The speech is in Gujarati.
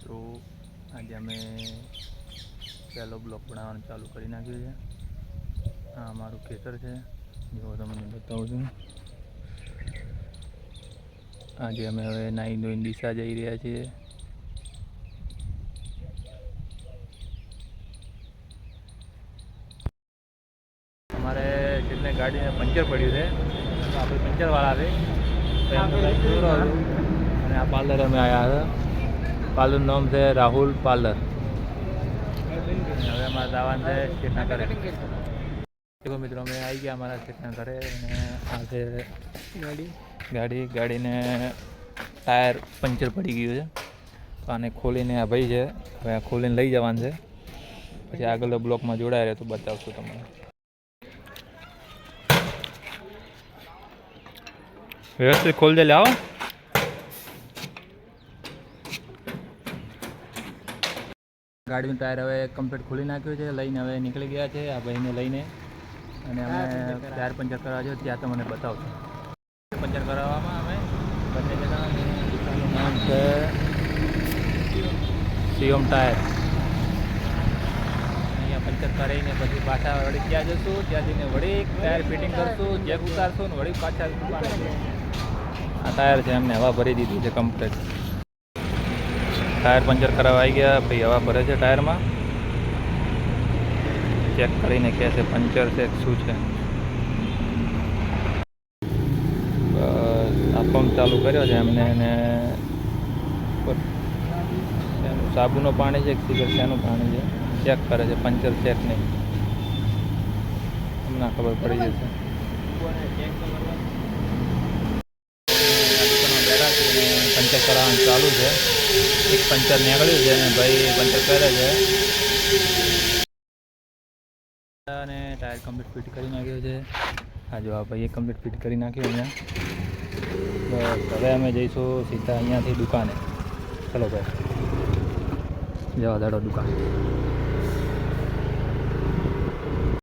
તો આજે અમે પહેલો બ્લોક બનાવવાનું ચાલુ કરી નાખ્યું છે. આ અમારું ખેતર છે. જો તમને બતાવું છું. આજે અમે હવે નાઈ ધોઈને દિશા જઈ રહ્યા છીએ. અમારે જેટલે ગાડીને પંચર પડ્યું છે. આપણે પંચરવાળા છે. અને આ પાર્લર અમે આવ્યા હતા. પાર્લરનું નામ છે રાહુલ પાર્લર હવે અમારે દાવાન છે સ્ટેટના ઘરે. મિત્રો અમે આવી ગયા અમારા સ્ટેટના ઘરે અને આ છે ગાડી. ગાડી ગાડીને ટાયર પંચર પડી ગયું છે. તો આને ખોલીને આ ભાઈ છે. હવે આ ખોલીને લઈ જવાનું છે. પછી આગળ બ્લોકમાં જોડાય રહે તો બતાવશું તમને. વ્યવસ્થિત ખોલ દે લાવો ગાડીનું ટાયર હવે કમ્પ્લીટ ખોલી નાખ્યું છે લઈને હવે નીકળી ગયા છે આ ભાઈને લઈને. અને અમે ટાયર પંચર કરવા. છે ત્યાં તમને બતાવશું. પંચર કરાવવામાં અમે બંને જણા નામ છે સીઓમ ટાયર. અહીંયા પંચર કરીને પછી પાછા વળી ત્યાં જશું ત્યાં જઈને વળી ટાયર ફિટિંગ કરશું જેક ઉતારશું ને વળી પાછા. આ ટાયર છે એમને હવા ભરી દીધી છે કમ્પ્લીટ ટાયર પંચર કરાવવા આવી ગયા ભાઈ હવા ભરે છે ટાયરમાં. ચેક કરીને કહે છે પંચર છે શું છે. આ પંપ ચાલુ કર્યો છે એમને એને સાબુનું પાણી છે કે શેનું પાણી છે. ચેક કરે છે, પંચર ચેક નહીં. હમણાં ખબર પડી જશે બેઠા છે અને પંચર કરાવવાનું ચાલુ છે. એક પંચર નીકળ્યું છે અને ભાઈ પંચર કરે છે. અને ટાયર કમ્પ્લીટ ફિટ કરી નાખ્યો છે. હા જો આ ભાઈએ કમ્પ્લીટ ફિટ કરી નાખ્યું અહીંયા. બસ, હવે અમે જઈશું સીધા અહીંયાથી દુકાને. ચલો ભાઈ. જવા દાડો દુકાન.